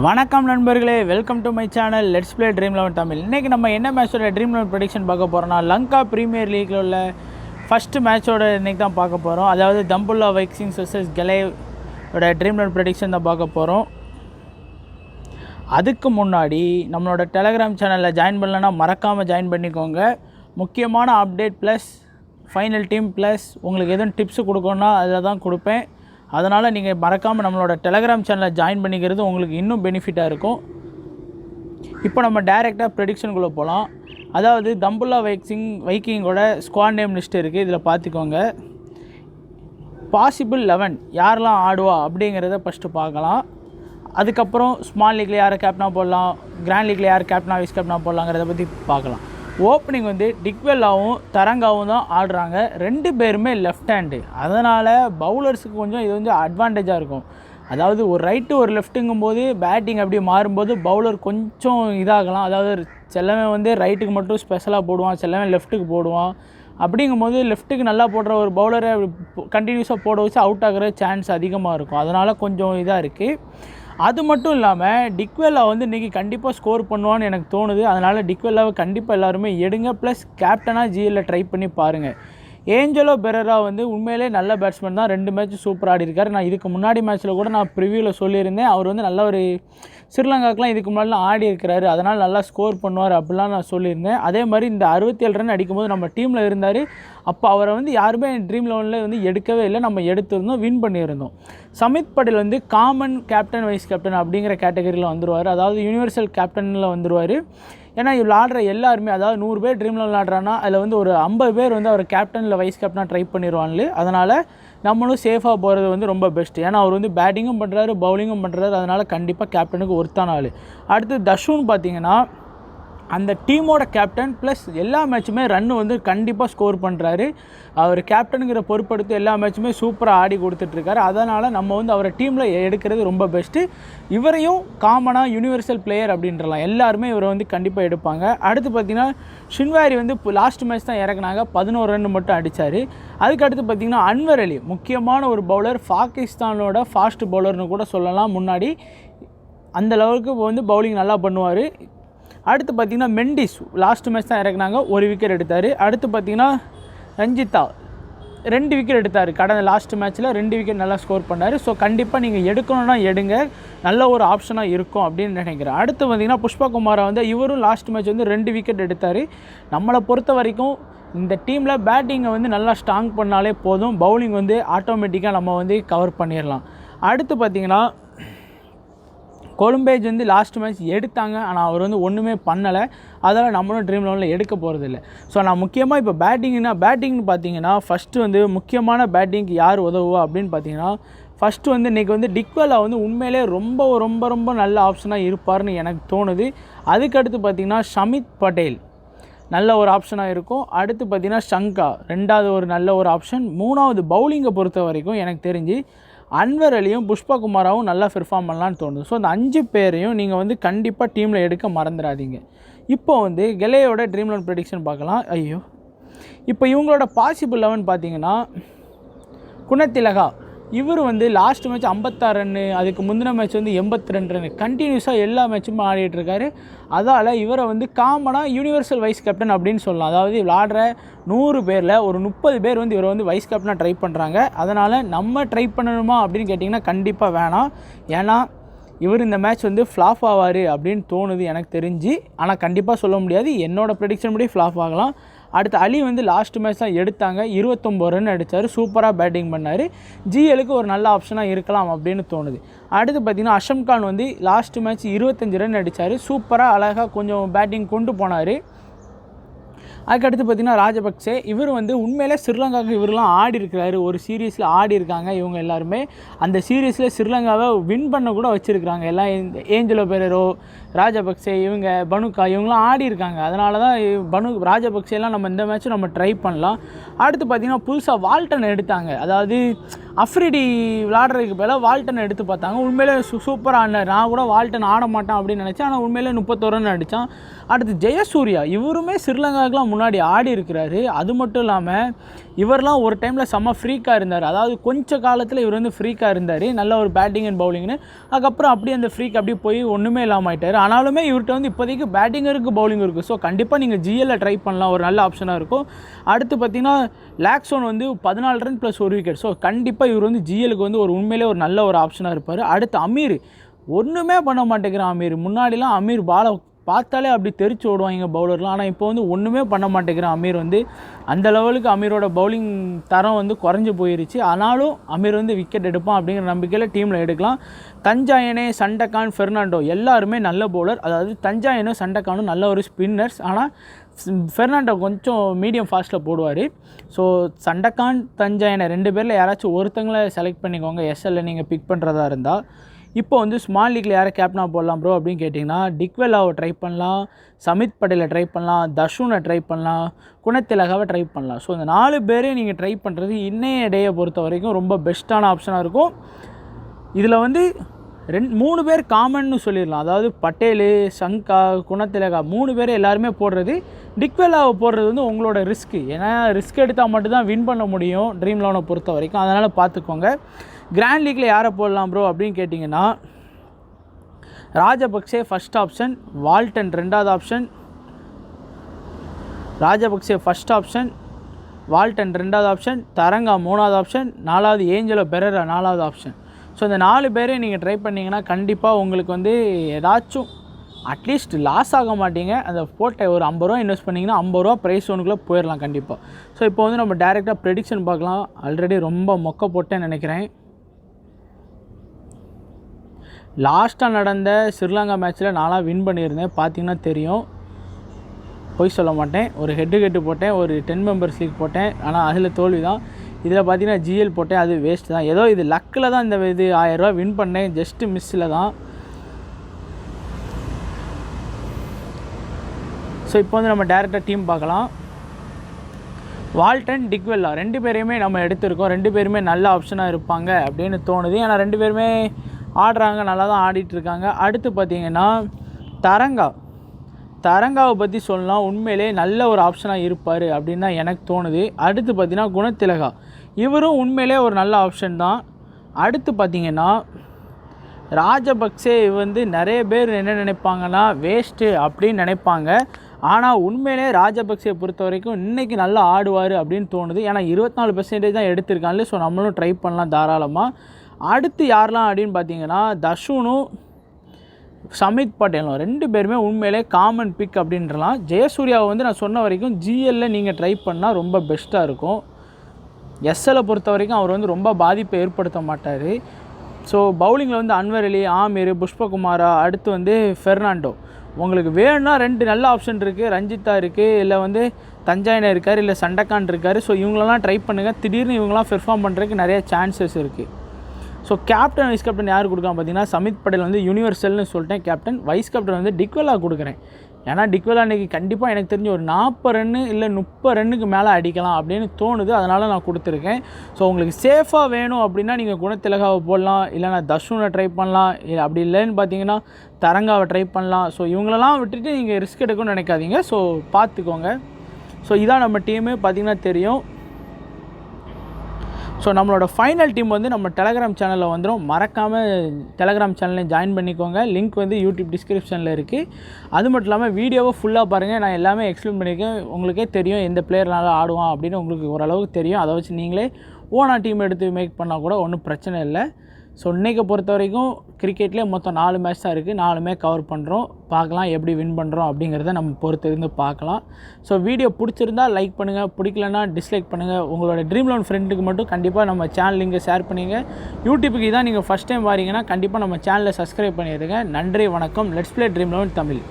வணக்கம் நண்பர்களே welcome to my channel let's play dream eleven Tamil. இன்றைக்கி நம்ம என்ன மேட்சோட ட்ரீம் லெவன் ப்ரொடிக்ஷன் பார்க்க போகிறோம்னா லங்கா ப்ரீமியர் லீக்கில் உள்ள ஃபஸ்ட்டு மேட்சோட இன்றைக்கி தான் பார்க்க போகிறோம் அதாவது தம்புல்லா வைக்ஸிங்ஸ் வர்சஸ் கெலேவோட ட்ரீம் லெவன் ப்ரொடிக்ஷன் தான் பார்க்க போகிறோம் அதுக்கு முன்னாடி நம்மளோட டெலகிராம் சேனலில் ஜாயின் பண்ணலன்னா மறக்காமல் ஜாயின் பண்ணிக்கோங்க. முக்கியமான update plus final team plus உங்களுக்கு எதுவும் டிப்ஸ் கொடுக்கணுன்னா அதில் தான் கொடுப்பேன். அதனால் நீங்கள் மறக்காமல் நம்மளோட டெலகிராம் சேனலை ஜாயின் பண்ணிக்கிறது உங்களுக்கு இன்னும் பெனிஃபிட்டாக இருக்கும். இப்போ நம்ம டைரெக்டாக ப்ரெடிக்ஷனுக்குள்ளே போகலாம் அதாவது தம்புல்லா வைக்ஸிங் வைக்கிங்கோட ஸ்குவாட் நேம் லிஸ்ட் இருக்குது இதில் பார்த்துக்கோங்க பாசிபிள் லெவன் யாரெல்லாம் ஆடுவா அப்படிங்கிறத ஃபஸ்ட்டு பார்க்கலாம். அதுக்கப்புறம் ஸ்மால் லீக்கில் யாரை கேப்டனாக போடலாம்? கிராண்ட் லீக்கில் யார் கேப்டனாக வைஸ் கேப்டனாக போடலாங்கிறத பற்றி பார்க்கலாம். ஓப்பனிங் வந்து டிக்வெல்லாவும் தரங்காவும் தான் ஆடுறாங்க. ரெண்டு பேருமே லெஃப்ட் ஹேண்டு அதனால் பவுலர்ஸுக்கு கொஞ்சம் இது வந்து அட்வான்டேஜாக இருக்கும். அதாவது ஒரு ரைட்டு ஒரு லெஃப்ட்டுங்கும் போது பேட்டிங் அப்படி மாறும்போது பவுலர் கொஞ்சம் இதாகலாம். அதாவது சிலவன் வந்து ரைட்டுக்கு மட்டும் ஸ்பெஷலாக போடுவான் செல்லமே லெஃப்ட்டுக்கு போடுவான். அப்படிங்கும்போது லெஃப்ட்டுக்கு நல்லா போடுற ஒரு பவுலரை கண்டினியூஸாக போட வச்சு அவுட் ஆகிற சான்ஸ் அதிகமாக இருக்கும். அதனால் கொஞ்சம் இதாக இருக்குது அது மட்டும் இல்லாமல் டிக்வெல்லா வந்து இன்றைக்கி கண்டிப்பாக ஸ்கோர் பண்ணுவான்னு எனக்கு தோணுது. அதனால் டிக்வெல்லாவை கண்டிப்பாக எல்லாருமே எடுங்க. ப்ளஸ் கேப்டனாக ஜிஎல்ல ட்ரை பண்ணி பாருங்கள் ஏஞ்சலோ பெரரா வந்து உண்மையிலே நல்ல பேட்ஸ்மேன் தான். ரெண்டு மேட்ச் சூப்பர் ஆடி நான் இதுக்கு முன்னாடி மேட்ச்சில் கூட நான் ப்ரிவியூவில் சொல்லியிருந்தேன். அவர் வந்து நல்ல ஒரு ஸ்ரீலங்காக்கெலாம் இதுக்கு முன்னாடிலாம் ஆடி இருக்கிறாரு. அதனால் நல்லா ஸ்கோர் பண்ணுவார் அப்படிலாம் நான் சொல்லியிருந்தேன். அதே மாதிரி இந்த அறுபத்தி ஏழு ரன் அடிக்கும்போது நம்ம டீமில் இருந்தார். அப்போ அவரை வந்து யாருமே ட்ரீம் லெவனில் வந்து எடுக்கவே இல்லை. நம்ம எடுத்திருந்தோம் வின் பண்ணியிருந்தோம். சமித் படேல் வந்து காமன் கேப்டன் வைஸ் கேப்டன் அப்படிங்கிற கேட்டகரியில் வந்துடுவார் அதாவது யூனிவர்சல் கேப்டனில் வந்துடுவார் ஏன்னா இவ்வளோ ஆடுற எல்லாருமே அதாவது நூறு பேர் ட்ரீம் லெவல் ஆடுறான்னா அதில் வந்து ஒரு ஐம்பது பேர் வந்து அவர் கேப்டனில் வைஸ் கேப்டனாக ட்ரை பண்ணிடுவான்ல அதனால் நம்மளும் சேஃபாக போகிறது வந்து ரொம்ப பெஸ்ட் ஏன்னா அவர் வந்து பேட்டிங்கும் பண்ணுறாரு பவுலிங்கும் பண்ணுறாரு அதனால் கண்டிப்பாக கேப்டனுக்கு ஒருத்தான ஆள். அடுத்து தஷுன் பார்த்தீங்கன்னா அந்த டீமோட கேப்டன் ப்ளஸ் எல்லா மேட்சுமே ரன்னு வந்து கண்டிப்பாக ஸ்கோர் பண்ணுறாரு அவர் கேப்டனுங்கிற பொறுப்படுத்தி எல்லா மேட்சுமே சூப்பராக ஆடி கொடுத்துட்ருக்காரு. அதனால் நம்ம வந்து அவரை டீமில் எடுக்கிறது ரொம்ப பெஸ்ட்டு இவரையும் காமனாக யூனிவர்சல் பிளேயர் அப்படின்றலாம். எல்லாருமே இவரை வந்து கண்டிப்பாக எடுப்பாங்க. அடுத்து பார்த்திங்கன்னா ஷின்வாரி வந்து இப்போ லாஸ்ட் மேட்ச் தான் இறக்குனாங்க. பதினோரு ரன் மட்டும் அடித்தார் அதுக்கடுத்து பார்த்திங்கன்னா அன்வர் அலி முக்கியமான ஒரு பவுலர் பாகிஸ்தானோட ஃபாஸ்ட் பவுலர்னு கூட சொல்லலாம் முன்னாடி. அந்த லெவலுக்கு வந்து பவுலிங் நல்லா பண்ணுவார். அடுத்து பார்த்திங்கன்னா மெண்டிஸ். லாஸ்ட் மேட்ச் தான் இறக்குனாங்க. ஒரு விக்கெட் எடுத்தார். அடுத்து பார்த்திங்கன்னா ரஞ்சிதா ரெண்டு விக்கெட் எடுத்தார். கடந்த லாஸ்ட் மேட்ச்சில் ரெண்டு விக்கெட் நல்லா ஸ்கோர் பண்ணார். ஸோ கண்டிப்பாக நீங்கள் எடுக்கணும்னா எடுங்க. நல்ல ஒரு ஆப்ஷனாக இருக்கும் அப்படின்னு நினைக்கிறேன். அடுத்து பார்த்திங்கன்னா புஷ்பகுமாரை வந்து இவரும் லாஸ்ட் மேட்ச் வந்து ரெண்டு விக்கெட் எடுத்தார். நம்மளை பொறுத்த வரைக்கும் இந்த டீமில் பேட்டிங்கை வந்து நல்லா ஸ்ட்ராங் பண்ணாலே போதும். பவுலிங் வந்து ஆட்டோமேட்டிக்காக நம்ம வந்து கவர் பண்ணிடலாம் அடுத்து பார்த்திங்கன்னா கொலும்பேஜ் வந்து லாஸ்ட் மேட்ச் எடுத்தாங்க. ஆனால் அவர் வந்து ஒன்றுமே பண்ணலை. அதனால் நம்மளும் ட்ரீம் லெவலில் எடுக்க போகிறது இல்லை ஸோ நான் முக்கியமாக இப்போ பேட்டிங்னா பேட்டிங்னு பார்த்தீங்கன்னா ஃபஸ்ட்டு வந்து முக்கியமான பேட்டிங்க்கு யார் உதவுவா அப்படின்னு பார்த்தீங்கன்னா ஃபஸ்ட்டு வந்து இன்றைக்கி வந்து டிக்வெலா வந்து உண்மையிலே ரொம்ப ரொம்ப ரொம்ப நல்ல ஆப்ஷனாக இருப்பார்னு எனக்கு தோணுது. அதுக்கடுத்து பார்த்திங்கன்னா ஷமித் பட்டேல் நல்ல ஒரு ஆப்ஷனாக இருக்கும். அடுத்து பார்த்திங்கன்னா ஷங்கா ரெண்டாவது ஒரு நல்ல ஒரு ஆப்ஷன் மூணாவது பவுலிங்கை பொறுத்த வரைக்கும் எனக்கு தெரிஞ்சு அன்வர் அலியும் புஷ்பா குமாராவும் நல்லா பெர்ஃபார்ம் பண்ணலான்னு தோணுது. ஸோ அந்த அஞ்சு பேரையும் நீங்கள் வந்து கண்டிப்பாக டீமில் எடுக்க மறந்துடாதீங்க. இப்போ வந்து கெலேயோட ட்ரீம் லோன் ப்ரெடிக்ஷன் பார்க்கலாம். ஐயோ. இப்போ இவங்களோட பாசிபிள் லெவன் பார்த்தீங்கன்னா குணத்திலகா. இவர் வந்து லாஸ்ட் மேட்ச் ஐம்பத்தாறு ரன்னு அதுக்கு முந்தின மேட்ச் வந்து எண்பத்தி ரெண்டு ரன் கண்டினியூஸாக எல்லா மேட்சும் ஆடிட்டுருக்காரு அதால் இவரை வந்து காமனாக யூனிவர்சல் வைஸ் கேப்டன் அப்படின்னு சொல்லலாம். அதாவது விளாடுற நூறு பேரில் ஒரு முப்பது பேர் வந்து இவரை வந்து வைஸ் கேப்டனாக ட்ரை பண்ணுறாங்க அதனால் நம்ம ட்ரை பண்ணணுமா அப்படின்னு கேட்டிங்கன்னா கண்டிப்பாக வேணாம். ஏன்னா இவர் இந்த மேட்ச் வந்து ஃப்ளாப் ஆவார் அப்படின்னு தோணுது எனக்கு தெரிஞ்சு. ஆனால் கண்டிப்பாக சொல்ல முடியாது. என்னோடய ப்ரெடிக்ஷன் படி ஃப்ளாப் ஆகலாம். அடுத்து அலி வந்து லாஸ்ட் மேட்ச் தான் எடுத்தாங்க. இருபத்தொம்போது ரன் அடித்தார் சூப்பராக பேட்டிங் பண்ணார். ஜிஎலுக்கு ஒரு நல்ல ஆப்ஷனாக இருக்கலாம் அப்படின்னு தோணுது. அடுத்து பார்த்திங்கன்னா அஷம் கான் வந்து லாஸ்ட் மேட்ச் இருபத்தஞ்சி ரன் அடித்தார் சூப்பராக அழகாக கொஞ்சம் பேட்டிங் கொண்டு போனார். அதுக்கடுத்து பார்த்திங்கன்னா ராஜபக்சே இவர் வந்து உண்மையிலே ஸ்ரீலங்காவுக்கு இவரெலாம் ஆடி இருக்கிறாரு. ஒரு சீரீஸில் ஆடி இருக்காங்க இவங்க எல்லாருமே. அந்த சீரீஸில் ஸ்ரீலங்காவை வின் பண்ண கூட வச்சுருக்காங்க எல்லாம் ஏஞ்சலோ பெரரோ ராஜபக்சே இவங்க பனுக்கா இவங்களாம் ஆடி இருக்காங்க. அதனால தான் பனு ராஜபக்சேலாம் நம்ம இந்த மேட்ச்சும் நம்ம ட்ரை பண்ணலாம். அடுத்து பார்த்திங்கன்னா புதுசாக வால்டன் எடுத்தாங்க. அதாவது அஃப்ரிடி விளாடுறதுக்கு பதிலாக வால்டன் எடுத்து பார்த்தாங்க. உண்மையிலே சூ சூப்பராக ஆடினார் நான் கூட வால்டன் ஆட மாட்டேன் அப்படின்னு நினச்சேன். ஆனால் உண்மையிலே முப்பத்தோரு ரன் அடித்தான் அடுத்து ஜெயசூர்யா இவருமே ஸ்ரீலங்காவுக்குலாம் முன்னாடி ஆடி இருக்கிறாரு. அது மட்டும் இல்லாமல் இவர்லாம் ஒரு டைமில் செம்ம ஃப்ரீக்காக இருந்தார். அதாவது கொஞ்ச காலத்தில் இவர் வந்து ஃப்ரீக்காக இருந்தார். நல்ல ஒரு பேட்டிங் அண்ட் பவுலிங்னு அதுக்கப்புறம் அப்படியே அந்த ஃப்ரீக் அப்படியே போய் ஒன்றுமே இல்லாமல் ஆயிட்டார். ஆனாலுமே இவர்கிட்ட வந்து இப்போதைக்கு பேட்டிங் இருக்குது பவுலிங் இருக்குது ஸோ கண்டிப்பாக நீங்கள் ஜிஎல்ல ட்ரை பண்ணலாம். ஒரு நல்ல ஆப்ஷனாக இருக்கும். அடுத்து பார்த்தீங்கன்னா லேக்ஸோன் வந்து பதினாலு ரன் ப்ளஸ் ஒரு விக்கெட் ஸோ கண்டிப்பாக இவர் வந்து ஜிஎலுக்கு வந்து ஒரு உண்மையிலே ஒரு நல்ல ஒரு ஆப்ஷனாக இருப்பார். அடுத்து அமீர். ஒன்றுமே பண்ண மாட்டேங்கிறான் அமீர். முன்னாடிலாம் அமீர் பாலை பார்த்தாலே அப்படி தெரிச்சு ஓடுவாங்க பவுலர்லாம் ஆனால் இப்போ வந்து ஒன்றுமே பண்ண மாட்டேங்கிறான் அமீர் வந்து அந்த லெவலுக்கு அமீரோட பவுலிங் தரம் வந்து குறைஞ்சி போயிருச்சு. ஆனாலும் அமீர் வந்து விக்கெட் எடுப்பான் அப்படிங்கிற நம்பிக்கையில் டீமில் எடுக்கலாம். தஞ்சாயனே சண்டக்கான் ஃபெர்னாண்டோ எல்லாருமே நல்ல பவுலர் அதாவது தஞ்சாயனும் சண்டக்கானும் நல்ல ஒரு ஸ்பின்னர்ஸ் ஆனால் ஃபெர்னாண்டோ கொஞ்சம் மீடியம் ஃபாஸ்ட்டில் போடுவார். ஸோ சண்டக்கான் தஞ்சாயனை ரெண்டு பேரில் யாராச்சும் ஒருத்தங்களை செலக்ட் பண்ணிக்கோங்க. எஸ்எல்ல நீங்கள் பிக் பண்ணுறதா இருந்தால் இப்போ வந்து ஸ்மால் லீக்ல யாரை கேப்டனாக போடலாம் ப்ரோ அப்படின்னு கேட்டிங்கன்னா டிக்வெல்லாவை ட்ரை பண்ணலாம் சமித் படேலை ட்ரை பண்ணலாம் தர்ஷூனை ட்ரை பண்ணலாம் குணத்திலகாவை ட்ரை பண்ணலாம். ஸோ இந்த நாலு பேரையும் நீங்கள் ட்ரை பண்ணுறது இன்னைய டேயை பொறுத்த வரைக்கும் ரொம்ப பெஸ்ட்டான ஆப்ஷனாக இருக்கும். இதில் வந்து ரெண்டு மூணு பேர் காமன்னு சொல்லிடலாம். அதாவது பட்டேலு சங்கா குணத்திலகா மூணு பேர் எல்லாருமே போடுறது டிக்வெல்லாவை போடுறது வந்து உங்களோட ரிஸ்க்கு ஏன்னா ரிஸ்க் எடுத்தால் மட்டும்தான் வின் பண்ண முடியும் ட்ரீம் லோனை பொறுத்த வரைக்கும். அதனால் பார்த்துக்கோங்க. கிராண்ட் லீக்கில் யாரை போடலாம் ப்ரோ அப்படின்னு கேட்டிங்கன்னா ராஜபக்சே ஃபஸ்ட் ஆப்ஷன் வால்டன் ரெண்டாவது option Rajapaksa first option Walton ரெண்டாவது ஆப்ஷன் தரங்கா மூணாவது ஆப்ஷன் நாலாவது ஏஞ்சலோ பெரரா நாலாவது ஆப்ஷன் ஸோ இந்த நாலு பேரையும் நீங்கள் ட்ரை பண்ணிங்கன்னா கண்டிப்பாக உங்களுக்கு வந்து ஏதாச்சும் அட்லீஸ்ட் லாஸ் ஆக மாட்டீங்க. அந்த போட்ட ஒரு ஐம்பது ரூபா இன்வெஸ்ட் பண்ணிங்கன்னா ஐம்பது ரூபா ப்ரைஸ் ஒன்றுக்குள்ளே போயிடலாம் கண்டிப்பாக ஸோ இப்போ வந்து நம்ம டேரெக்டாக ப்ரெடிக்ஷன் பார்க்கலாம். ஆல்ரெடி ரொம்ப மொக்க போட்டேன்னு நினைக்கிறேன். லாஸ்ட்டாக நடந்த ஸ்ரீலங்கா மேட்ச்சில் நானாக வின் பண்ணியிருந்தேன். பார்த்தீங்கன்னா தெரியும். பொய் சொல்ல மாட்டேன். ஒரு ஹெட்டு கெட்டு போட்டேன். ஒரு டென் மெம்பர்ஸ் லீக் போட்டேன். ஆனால் அதில் தோல்வி தான் இதில் பார்த்தீங்கன்னா ஜிஎல் போட்டேன். அது வேஸ்ட் தான். ஏதோ இது லக்கில் தான் இந்த இது ஆயிரரூவா வின் பண்ணேன். ஜஸ்ட்டு மிஸ்ஸில் தான். ஸோ இப்போ வந்து நம்ம டேரெக்டாக டீம் பார்க்கலாம். வால்டன் டிக்வெல்லா. ரெண்டு பேரையுமே நம்ம எடுத்திருக்கோம். ரெண்டு பேருமே நல்ல ஆப்ஷனாக இருப்பாங்க அப்படின்னு தோணுது. ஏன்னா ரெண்டு பேருமே ஆடுறாங்க நல்லா தான் ஆடிட்டு இருக்காங்க அடுத்து பார்த்தீங்கன்னா தரங்கா. தரங்காவை பற்றி சொல்லலாம் உண்மையிலே நல்ல ஒரு ஆப்ஷனாக இருப்பார் அப்படின்னு தான் எனக்கு தோணுது. அடுத்து பார்த்தீங்கன்னா குணத்திலகா. இவரும் உண்மையிலே ஒரு நல்ல ஆப்ஷன் தான். அடுத்து பார்த்தீங்கன்னா ராஜபக்சே வந்து நிறைய பேர் என்ன நினைப்பாங்கன்னா வேஸ்ட்டு அப்படின்னு நினைப்பாங்க. ஆனால் உண்மையிலே ராஜபக்சே பொறுத்த வரைக்கும் இன்றைக்கி நல்லா ஆடுவார் அப்படின்னு தோணுது. ஏன்னா இருபத்தி நாலு பெர்சன்டேஜ் தான் எடுத்திருக்காங்களே ஸோ நம்மளும் ட்ரை பண்ணலாம் தாராளமாக அடுத்து யாரெலாம் அப்படின்னு பார்த்தீங்கன்னா தஷுனும் சமித் பட்டேலும் ரெண்டு பேருமே உண்மையிலே காமன் பிக் அப்படின்றலாம். ஜெயசூர்யாவை வந்து நான் சொன்ன வரைக்கும் ஜிஎல்ல நீங்கள் ட்ரை பண்ணால் ரொம்ப பெஸ்ட்டாக இருக்கும். எஸ்எல்லை பொறுத்த வரைக்கும் அவர் வந்து ரொம்ப பாதிப்பை ஏற்படுத்த மாட்டார். ஸோ பவுலிங்கில் வந்து அன்வர் அலி ஆமீர் புஷ்பகுமாரா அடுத்து வந்து ஃபெர்னாண்டோ உங்களுக்கு வேணும்னா ரெண்டு நல்ல ஆப்ஷன் இருக்குது ரஞ்சித்தா இருக்குது இல்லை வந்து தஞ்சாயினா இருக்கார் இல்லை சண்டக்கான் இருக்கார். ஸோ இவங்களெல்லாம் ட்ரை பண்ணுங்கள் திடீர்னு இவங்களாம் பெர்ஃபார்ம் பண்ணுறதுக்கு நிறைய சான்சஸ் இருக்குது ஸோ கேப்டன் வைஸ் கேப்டன் யார் கொடுக்கலாம் பார்த்தீங்கன்னா சமித் படேல் வந்து யூனிவர்சல்னு சொல்லிட்டேன் கேப்டன் வைஸ் கேப்டன் வந்து டிக்வெலா கொடுக்குறேன். ஏன்னா டிக்வெலா இன்றைக்கி கண்டிப்பாக எனக்கு தெரிஞ்ச ஒரு நாற்பது ரன்னு இல்லை முப்பது ரன்னுக்கு மேலே அடிக்கலாம் அப்படின்னு தோணுது. அதனால் நான் கொடுத்துருக்கேன். ஸோ உங்களுக்கு சேஃபாக வேணும் அப்படின்னா நீங்கள் குணத்திலகாவை போடலாம். இல்லைனா தர்ஷுனை ட்ரை பண்ணலாம். இல்லை அப்படி இல்லைன்னு பார்த்தீங்கன்னா தரங்காவை ட்ரை பண்ணலாம். ஸோ இவங்களெல்லாம் விட்டுட்டு நீங்கள் ரிஸ்க் எடுக்கணும்னு நினைக்காதீங்க. ஸோ பார்த்துக்கோங்க. ஸோ இதான் நம்ம டீமு பார்த்திங்கன்னா தெரியும். ஸோ நம்மளோட ஃபைனல் டீம் வந்து நம்ம டெலகிராம் சேனலில் வந்துடும் மறக்காமல் டெலகிராம் சேனலையும் ஜாயின் பண்ணிக்கோங்க. லிங்க் வந்து யூடியூப் டிஸ்கிரிப்ஷனில் இருக்குது அது மட்டும் இல்லாமல் வீடியோவை ஃபுல்லாக பாருங்கள் நான் எல்லாமே எக்ஸ்பிளைன் பண்ணியிருக்கேன். உங்களுக்கே தெரியும் எந்த பிளேயர்னால ஆடுவான் அப்படின்னு உங்களுக்கு ஓரளவுக்கு தெரியும். அதை வச்சு நீங்களே ஓனா டீம் எடுத்து மேக் பண்ணால் கூட ஒன்றும் பிரச்சனை இல்லை. ஸோ இன்றைக்கை பொறுத்த வரைக்கும் கிரிக்கெட்லேயே மொத்தம் நாலு மேட்ச் தான் இருக்குது நாலுமே கவர் பண்ணுறோம் பார்க்கலாம் எப்படி வின் பண்ணுறோம் அப்படிங்கிறத நம்ம பொறுத்திருந்து பார்க்கலாம். ஸோ வீடியோ பிடிச்சிருந்தா லைக் பண்ணுங்கள் பிடிக்கலனா டிஸ்லைக் பண்ணுங்கள் உங்களோட ட்ரீம் லோன் ஃப்ரெண்டுக்கு மட்டும் கண்டிப்பாக நம்ம சேனல் லிங்கை ஷேர் பண்ணிங்க யூடியூப்புக்கு இதான் நீங்கள் ஃபஸ்ட் டைம் வாரீங்கன்னா கண்டிப்பாக நம்ம சேனலை சப்ஸ்கிரைப் பண்ணிடுங்க நன்றி வணக்கம். Let's play dream eleven Tamil.